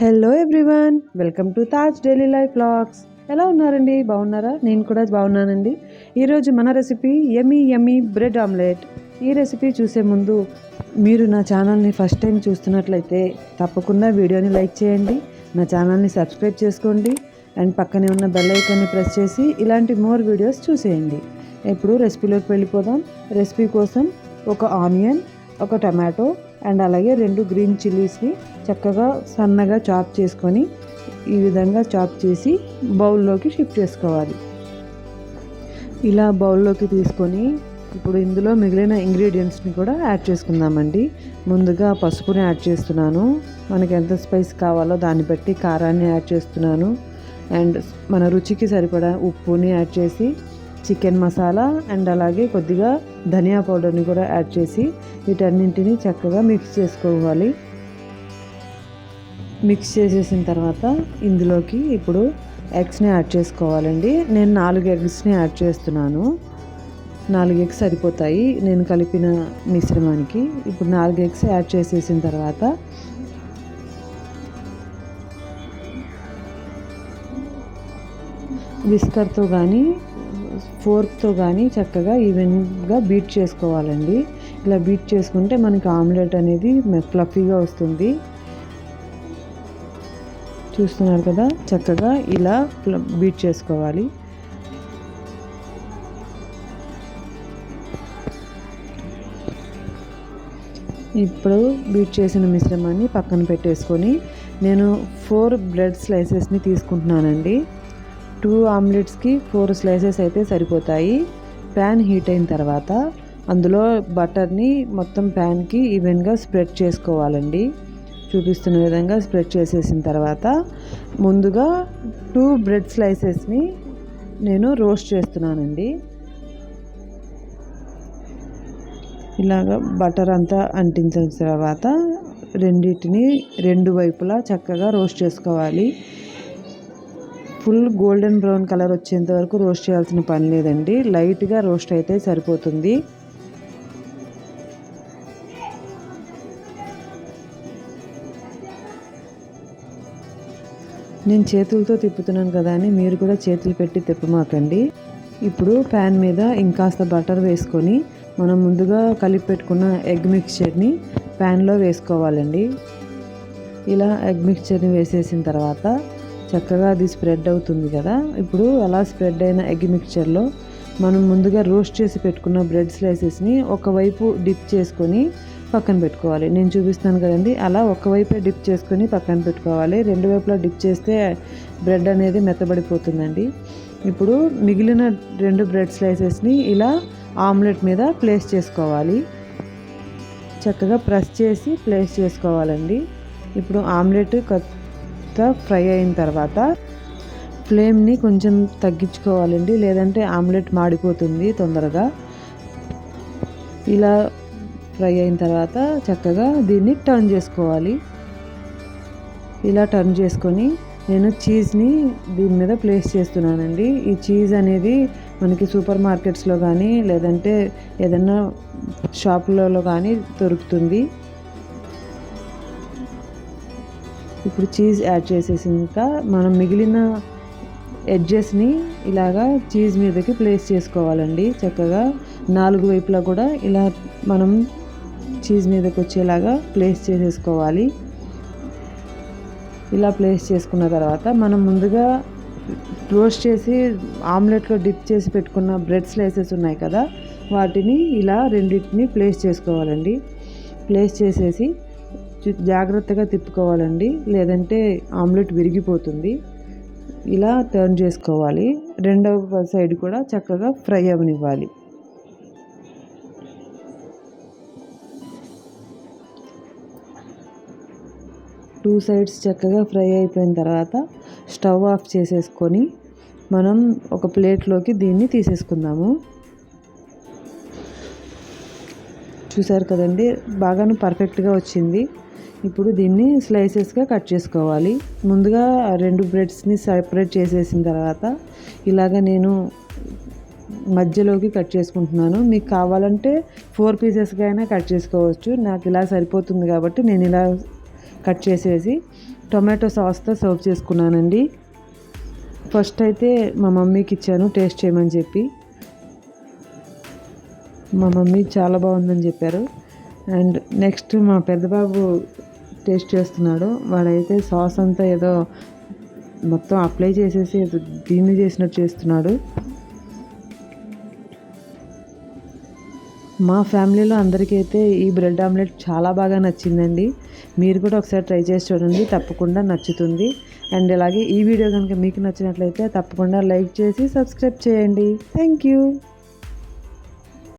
Hello everyone welcome to Taj daily life blogs ఎలా ఉన్నారండి? బాగున్నారా? నేను కూడా బాగున్నానండి. ఈరోజు మన recipe yummy yummy bread omelette ఈ రెసిపీ చూసే ముందు మీరు నా ఛానల్ని ఫస్ట్ టైం చూస్తున్నట్లయితే తప్పకుండా వీడియోని లైక్ చేయండి నా ఛానల్ని సబ్స్క్రైబ్ చేసుకోండి అండ్ పక్కనే ఉన్న బెల్ ఐకాన్ని ప్రెస్ చేసి ఇలాంటి మోర్ వీడియోస్ చూసేయండి. ఇప్పుడు రెసిపీలోకి వెళ్ళిపోదాం. రెసిపీ కోసం ఒక ఆనియన్ ఒక టమాటో అండ్ అలాగే రెండు గ్రీన్ చిల్లీస్ని చక్కగా సన్నగా చాప్ చేసుకొని ఈ విధంగా చాప్ చేసి బౌల్లోకి షిఫ్ట్ చేసుకోవాలి. ఇలా బౌల్లోకి తీసుకొని ఇప్పుడు ఇందులో మిగిలిన ఇంగ్రీడియంట్స్ని కూడా యాడ్ చేసుకుందామండి. ముందుగా పసుపుని యాడ్ చేస్తున్నాను. మనకి ఎంత స్పైస్ కావాలో దాన్ని బట్టి కారాన్ని యాడ్ చేస్తున్నాను. అండ్ మన రుచికి సరిపడా ఉప్పుని యాడ్ చేసి చికెన్ మసాలా అండ్ అలాగే కొద్దిగా ధనియా పౌడర్ని కూడా యాడ్ చేసి వీటన్నింటిని చక్కగా మిక్స్ చేసుకోవాలి. మిక్స్ చేసేసిన తర్వాత ఇందులోకి ఇప్పుడు ఎగ్స్ని యాడ్ చేసుకోవాలండి. నేను నాలుగు ఎగ్స్ని యాడ్ చేస్తున్నాను. నాలుగు ఎగ్స్ సరిపోతాయి. నేను కలిపిన మిశ్రమానికి ఇప్పుడు నాలుగు ఎగ్స్ యాడ్ చేసేసిన తర్వాత విస్కర్తో కానీ ఫోర్క్తో కానీ చక్కగా ఈవెన్గా బీట్ చేసుకోవాలండి. ఇలా బీట్ చేసుకుంటే మనకి ఆమ్లెట్ అనేది ఫ్లఫీగా వస్తుంది. చూస్తున్నారు కదా? చక్కగా ఇలా బీట్ చేసుకోవాలి. ఇప్పుడు బీట్ చేసిన మిశ్రమాన్ని పక్కన పెట్టేసుకొని నేను ఫోర్ బ్రెడ్ స్లైసెస్ని తీసుకుంటున్నానండి. టూ ఆమ్లెట్స్కి ఫోర్ స్లైసెస్ అయితే సరిపోతాయి. ప్యాన్ హీట్ అయిన తర్వాత అందులో బటర్ని మొత్తం ప్యాన్కి ఈవెన్గా స్ప్రెడ్ చేసుకోవాలండి. చూపిస్తున్న విధంగా స్ప్రెడ్ చేసేసిన తర్వాత ముందుగా టూ బ్రెడ్ స్లైసెస్ని నేను రోస్ట్ చేస్తున్నానండి. ఇలాగ బటర్ అంతా అంటించిన తర్వాత రెండింటిని రెండు వైపులా చక్కగా రోస్ట్ చేసుకోవాలి. ఫుల్ గోల్డెన్ బ్రౌన్ కలర్ వచ్చేంత వరకు రోస్ట్ చేయాల్సిన పని లేదండి. లైట్గా రోస్ట్ అయితే సరిపోతుంది. నేను చేతులతో తిప్పుతున్నాను కదా అని మీరు కూడా చేతులు పెట్టి తిప్పమాకండి. ఇప్పుడు ప్యాన్ మీద ఇంకాస్త బటర్ వేసుకొని మనం ముందుగా కలిపి పెట్టుకున్న ఎగ్ మిక్చర్ని ప్యాన్లో వేసుకోవాలండి. ఇలా ఎగ్ మిక్చర్ని వేసేసిన తర్వాత చక్కగా అది స్ప్రెడ్ అవుతుంది కదా. ఇప్పుడు అలా స్ప్రెడ్ అయిన ఎగ్ మిక్చర్లో మనం ముందుగా రోస్ట్ చేసి పెట్టుకున్న బ్రెడ్ స్లైసెస్ని ఒకవైపు డిప్ చేసుకొని పక్కన పెట్టుకోవాలి. నేను చూపిస్తాను కదండి. అలా ఒకవైపే డిప్ చేసుకొని పక్కన పెట్టుకోవాలి. రెండు వైపులా డిప్ చేస్తే బ్రెడ్ అనేది మెత్తబడిపోతుందండి. ఇప్పుడు మిగిలిన రెండు బ్రెడ్ స్లైసెస్ని ఇలా ఆమ్లెట్ మీద ప్లేస్ చేసుకోవాలి. చక్కగా ప్రెస్ చేసి ప్లేస్ చేసుకోవాలండి. ఇప్పుడు ఆమ్లెట్ ఫ్రై అయిన తర్వాత ఫ్లేమ్ని కొంచెం తగ్గించుకోవాలండి. లేదంటే ఆమ్లెట్ మాడిపోతుంది తొందరగా. ఇలా ఫ్రై అయిన తర్వాత చక్కగా దీన్ని టర్న్ చేసుకోవాలి. ఇలా టర్న్ చేసుకొని నేను చీజ్ని దీని మీద ప్లేస్ చేస్తున్నానండి. ఈ చీజ్ అనేది మనకి సూపర్ మార్కెట్స్లో కానీ లేదంటే ఏదైనా షాపులలో కానీ దొరుకుతుంది. ఇప్పుడు చీజ్ యాడ్ చేసేసి ఇంకా మనం మిగిలిన ఎడ్జెస్ని ఇలాగా చీజ్ మీదకి ప్లేస్ చేసుకోవాలండి. చక్కగా నాలుగు వైపులా కూడా ఇలా మనం చీజ్ మీదకి వచ్చేలాగా ప్లేస్ చేసేసుకోవాలి. ఇలా ప్లేస్ చేసుకున్న తర్వాత మనం ముందుగా రోస్ట్ చేసి ఆమ్లెట్లో డిప్ చేసి పెట్టుకున్న బ్రెడ్ స్లైసెస్ ఉన్నాయి కదా వాటిని ఇలా రెండింటిని ప్లేస్ చేసుకోవాలండి. ప్లేస్ చేసేసి జాగ్రత్తగా తిప్పుకోవాలండి. లేదంటే ఆమ్లెట్ విరిగిపోతుంది. ఇలా టర్న్ చేసుకోవాలి. రెండవ సైడ్ కూడా చక్కగా ఫ్రై అవనివ్వాలి. టూ సైడ్స్ చక్కగా ఫ్రై అయిపోయిన తర్వాత స్టవ్ ఆఫ్ చేసేసుకొని మనం ఒక ప్లేట్లోకి దీన్ని తీసేసుకుందాము. చూసారు కదండి బాగాను పర్ఫెక్ట్గా వచ్చింది. ఇప్పుడు దీన్ని స్లైసెస్గా కట్ చేసుకోవాలి. ముందుగా రెండు బ్రెడ్స్ని సెపరేట్ చేసేసిన తర్వాత ఇలాగ నేను మధ్యలోకి కట్ చేసుకుంటున్నాను. మీకు కావాలంటే ఫోర్ పీసెస్గా అయినా కట్ చేసుకోవచ్చు. నాకు ఇలా సరిపోతుంది కాబట్టి నేను ఇలా కట్ చేసేసి టొమాటో సాస్తో సర్వ్ చేసుకున్నానండి. ఫస్ట్ అయితే మా మమ్మీకి ఇచ్చాను టేస్ట్ చేయమని చెప్పి. మా మమ్మీ చాలా బాగుందని చెప్పారు. అండ్ నెక్స్ట్ మా పెద్ద బాబు టేస్ట్ చేస్తున్నాడు. వాడైతే సాస్ అంతా ఏదో మొత్తం అప్లై చేసేసి ఏదో దీన్ని చేసినట్టు చేస్తున్నాడు. మా ఫ్యామిలీలో అందరికైతే ఈ బ్రెడ్ ఆమ్లెట్ చాలా బాగా నచ్చిందండి. మీరు కూడా ఒకసారి ట్రై చేసి చూడండి. తప్పకుండా నచ్చుతుంది. అండ్ అలాగే ఈ వీడియో కనుక మీకు నచ్చినట్లయితే తప్పకుండా లైక్ చేసి సబ్స్క్రైబ్ చేయండి. Thank you.